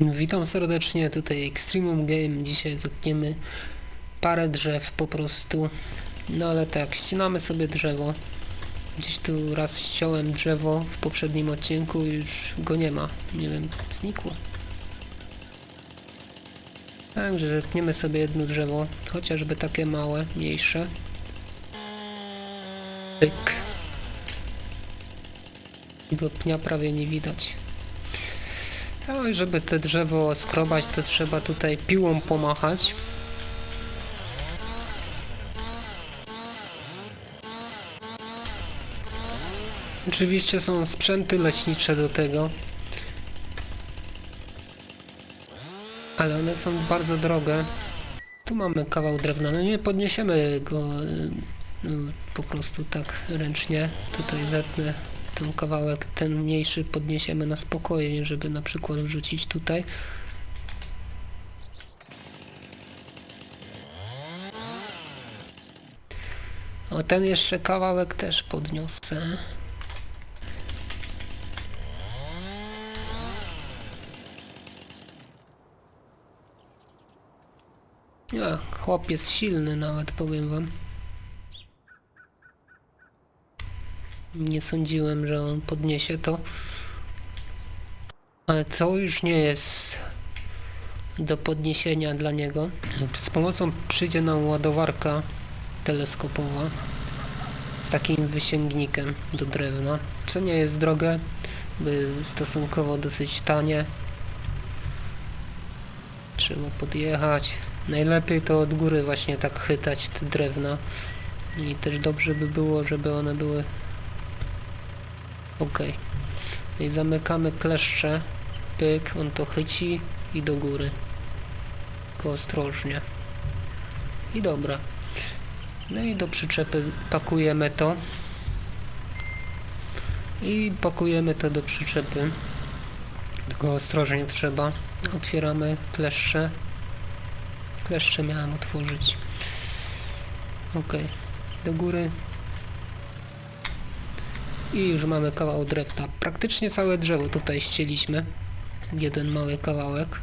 Witam serdecznie, tutaj Extremum Game. Dzisiaj zetniemy parę drzew po prostu. No ale tak, ścinamy sobie drzewo. Gdzieś tu raz ściąłem drzewo w poprzednim odcinku i już go nie ma. Nie wiem, znikło. Także zetniemy sobie jedno drzewo, chociażby takie małe, mniejsze. Pyk. I go pnia prawie nie widać. I żeby te drzewo skrobać, to trzeba tutaj piłą pomachać. Oczywiście są sprzęty leśnicze do tego. Ale one są bardzo drogie. Tu mamy kawał drewna. No nie podniesiemy go no, po prostu tak ręcznie. Tutaj zetnę ten kawałek, ten mniejszy podniesiemy na spokojnie, żeby na przykład wrzucić tutaj. O ten jeszcze kawałek też podniosę. Ja, chłop jest silny nawet, powiem wam. Nie sądziłem, że on podniesie to. Ale to już nie jest do podniesienia dla niego. Z pomocą przyjdzie nam ładowarka teleskopowa z takim wysięgnikiem do drewna, co nie jest drogie, by stosunkowo dosyć tanie. Trzeba podjechać. Najlepiej to od góry właśnie tak chytać te drewna. I też dobrze by było, żeby one były Ok. I zamykamy kleszcze. Pyk, on to chyci i do góry. Tylko ostrożnie. I dobra. No i do przyczepy pakujemy to. I pakujemy to do przyczepy. Tylko ostrożnie trzeba. Otwieramy kleszcze. Kleszcze miałem otworzyć. Ok. Do góry i już mamy kawał drewna. Praktycznie całe drzewo tutaj ścieliśmy. Jeden mały kawałek.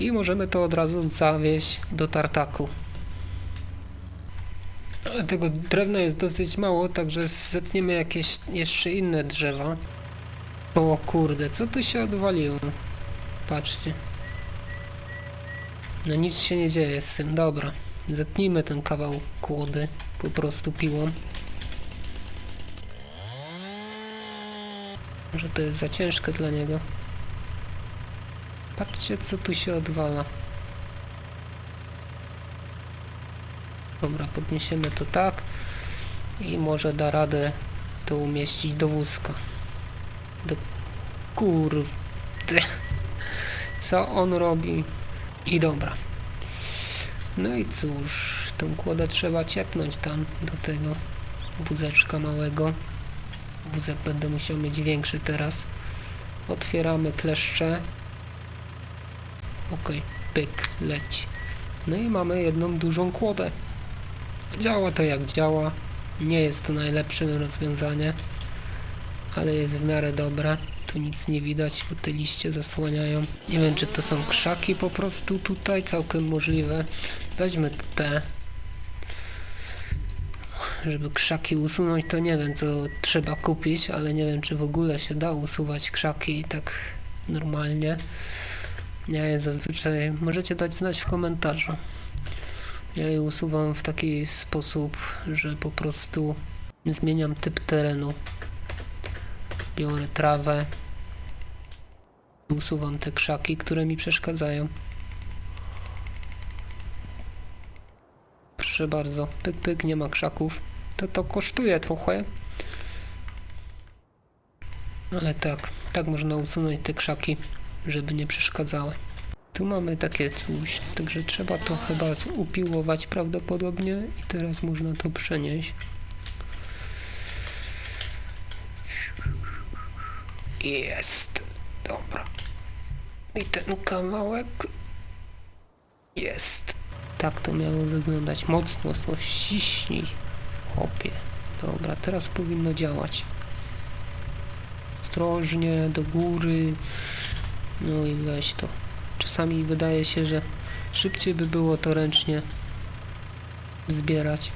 I możemy to od razu zawieźć do tartaku. Ale tego drewna jest dosyć mało, także zetniemy jakieś jeszcze inne drzewa. O kurde, co tu się odwaliło? Patrzcie. No nic się nie dzieje z tym, dobra. Zetnijmy ten kawał kłody po prostu piłą. Może to jest za ciężkie dla niego. Patrzcie co tu się odwala. Dobra, podniesiemy to tak i może da radę to umieścić do wózka. Do kurde. Co on robi? I dobra. No i cóż, tą kłodę trzeba ciepnąć tam do tego wózeczka małego. Wózek będę musiał mieć większy teraz. Otwieramy kleszcze. Ok, pyk, leci. No i mamy jedną dużą kłodę. Działa to jak działa. Nie jest to najlepsze rozwiązanie, ale jest w miarę dobre. Tu nic nie widać, bo te liście zasłaniają. Nie wiem, czy to są krzaki po prostu tutaj, całkiem możliwe. Weźmy te żeby krzaki usunąć, to nie wiem co trzeba kupić, ale nie wiem czy w ogóle się da usuwać krzaki tak normalnie. Ja zazwyczaj możecie dać znać w komentarzu. Ja je usuwam w taki sposób, że po prostu zmieniam typ terenu. Biorę trawę, usuwam te krzaki, które mi przeszkadzają. Proszę bardzo, pyk pyk, nie ma krzaków. To to kosztuje trochę. Ale tak, tak można usunąć te krzaki, żeby nie przeszkadzały. Tu mamy takie coś, także trzeba to chyba upiłować prawdopodobnie i teraz można to przenieść. Jest. Dobra. I ten kawałek jest. Tak to miało wyglądać. Mocno to ściśnij. Teraz powinno działać. Ostrożnie, do góry. No i weź to. Czasami wydaje się, że szybciej by było to ręcznie zbierać.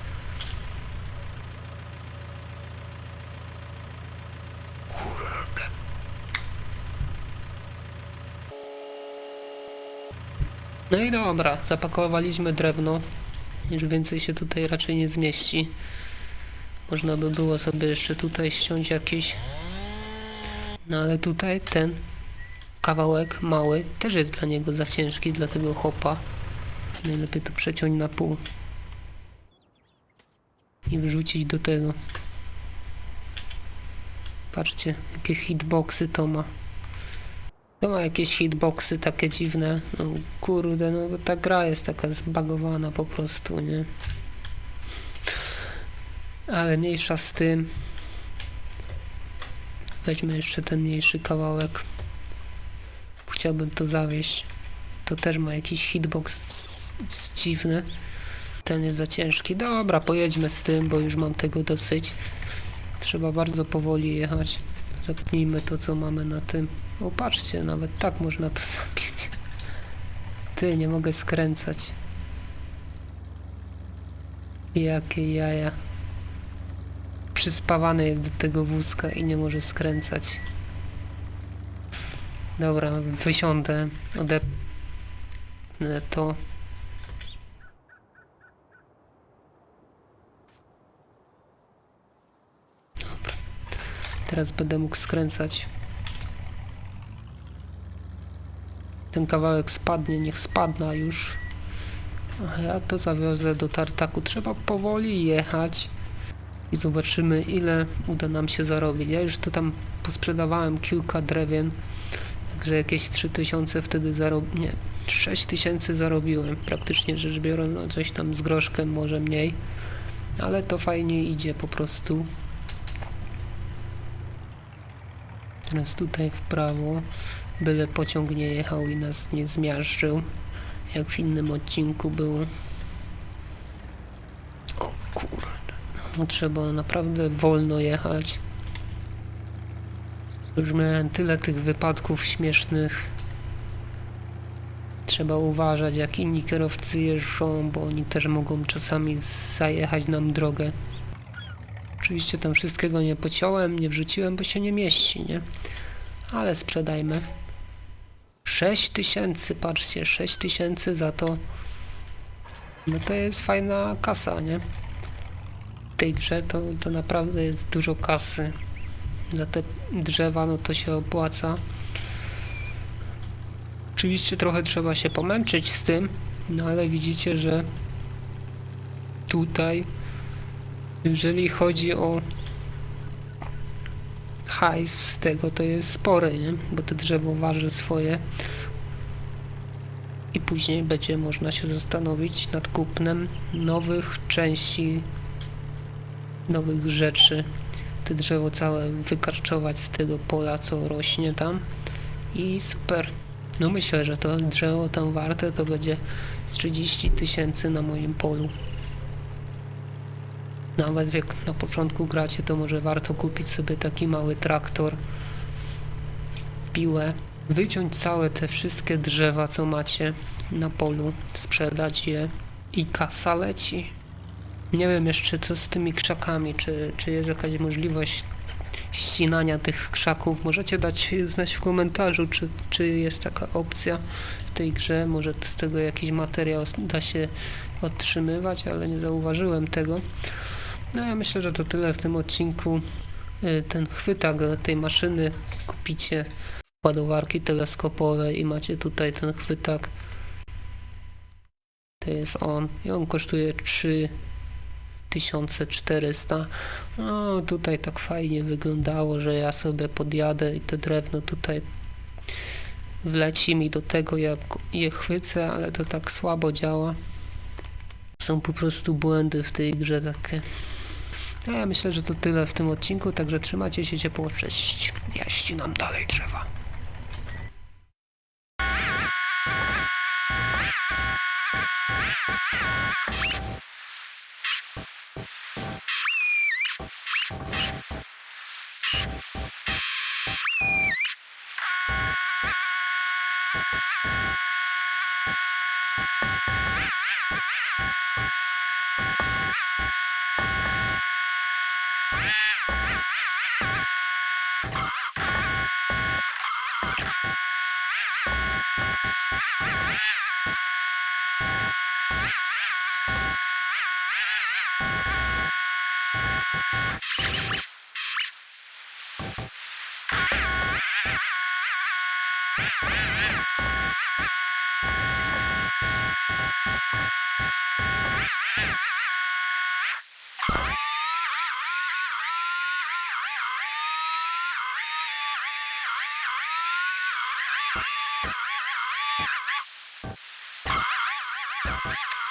No i dobra, zapakowaliśmy drewno. Już więcej się tutaj raczej nie zmieści. Można by było sobie jeszcze tutaj ściąć jakieś. No ale tutaj ten kawałek mały też jest dla niego za ciężki, dla tego chopa. Najlepiej to przeciąć na pół. I wrzucić do tego. Patrzcie, jakie hitboxy to ma. To ma jakieś hitboxy takie dziwne. No kurde, no ta gra jest taka zbagowana po prostu, nie? Ale mniejsza z tym. Weźmy jeszcze ten mniejszy kawałek. Chciałbym to zawieść. To też ma jakiś hitbox dziwny. Ten jest za ciężki. Dobra, pojedźmy z tym, bo już mam tego dosyć. Trzeba bardzo powoli jechać. Zapnijmy to, co mamy na tym. O, patrzcie, nawet tak można to zapiąć. Ty, nie mogę skręcać. Jakie jaja. Przyspawany jest do tego wózka i nie może skręcać. Dobra, wysiądę, odepnę to. Dobra. Teraz będę mógł skręcać. Ten kawałek spadnie, niech spadna już. A ja to zawiozę do tartaku. Trzeba powoli jechać i zobaczymy ile uda nam się zarobić. Ja już to tam posprzedawałem kilka drewien, także jakieś 3000 wtedy zarobiłem, nie, 6000 zarobiłem praktycznie rzecz biorąc, no coś tam z groszkiem może mniej, ale to fajnie idzie po prostu. Teraz tutaj w prawo, byle pociąg nie jechał i nas nie zmiażdżył, jak w innym odcinku było. O kurde. No trzeba naprawdę wolno jechać. Już miałem tyle tych wypadków śmiesznych. Trzeba uważać jak inni kierowcy jeżdżą, bo oni też mogą czasami zajechać nam drogę. Oczywiście tam wszystkiego nie pociąłem, nie wrzuciłem, bo się nie mieści, nie? Ale sprzedajmy. 6 tysięcy, patrzcie, 6 tysięcy za to. No to jest fajna kasa, nie? Tej grze to, to naprawdę jest dużo kasy. Za te drzewa no to się opłaca. Oczywiście trochę trzeba się pomęczyć z tym, no ale widzicie, że tutaj jeżeli chodzi o hajs z tego to jest spory, nie? Bo to drzewo waży swoje i później będzie można się zastanowić nad kupnem nowych części nowych rzeczy. Te drzewo całe wykarczować z tego pola, co rośnie tam. I super. No myślę, że to drzewo tam warte to będzie z 30 tysięcy na moim polu. Nawet jak na początku gracie, to może warto kupić sobie taki mały traktor, piłę, wyciąć całe te wszystkie drzewa, co macie na polu, sprzedać je i kasa leci. Nie wiem jeszcze co z tymi krzakami, czy, czy jest jakaś możliwość ścinania tych krzaków. Możecie dać znać w komentarzu, czy, czy jest taka opcja w tej grze. Może z tego jakiś materiał da się otrzymywać, ale nie zauważyłem tego. No ja myślę, że to tyle w tym odcinku. Y, Ten chwytak tej maszyny kupicie ładowarki teleskopowe i macie tutaj ten chwytak. To jest on i on kosztuje 3 1400. No tutaj tak fajnie wyglądało, że ja sobie podjadę i to drewno tutaj wleci mi do tego, ja je chwycę, ale to tak słabo działa. Są po prostu błędy w tej grze takie. No ja myślę, że to tyle w tym odcinku, także trzymajcie się ciepło, cześć. Ja ścinam dalej drzewa. you